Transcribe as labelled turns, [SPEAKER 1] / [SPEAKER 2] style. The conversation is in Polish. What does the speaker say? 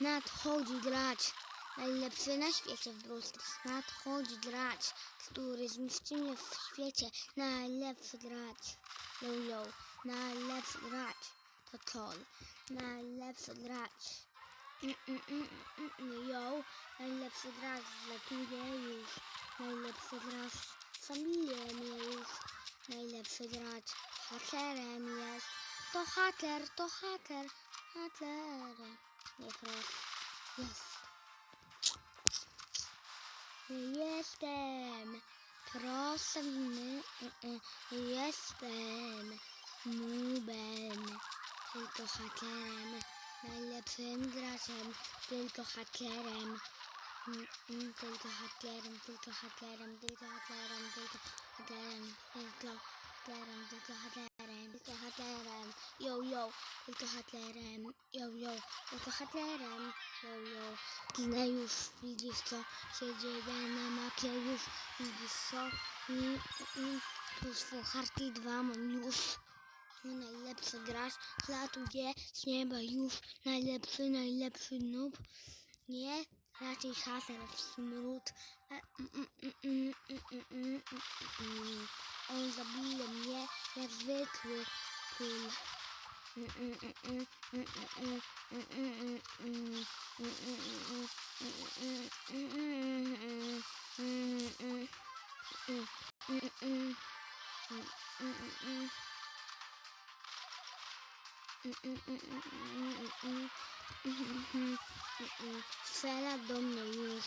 [SPEAKER 1] Nadchodzi grać. Najlepszy na świecie w Brawl Stars. Nadchodzi grać, który zniszczy mnie w świecie. Najlepszy grać. Yo, yo. Najlepszy grać. To troll. Najlepszy grać. Mm, mm, mm, Yo, najlepszy gracz zlatuje już. Najlepszy gracz familiem już. Gracz hakerem jest. To haker, to haker, hakerem. Niech raz jest. Jestem. Proszę mnie. Jestem. Nubem. Tylko hakerem. Najlepszym graczem. Tylko hakerem. Mm, mm, Tylko hakerem, tylko hakerem, tylko hakerem, tylko hakerem, tylko hakerem, tylko hakerem, tylko hakerem, yo yo, tylko hakerem, yo yo, tylko hakerem, yo yo. Ginę już, widzisz co się dzieje na mapie już, widzisz co? Mm, mm, Plus fucharki dwa mam już. No, Najlepszy gracz latuje z nieba już. Najlepszy, najlepszy noob. Nie, raczej haser w smród. E, mm, mm, mm, mm, mm, mm, mm, mm, mm. on zabije mnie niezwykły pól. Strzela do mnie już.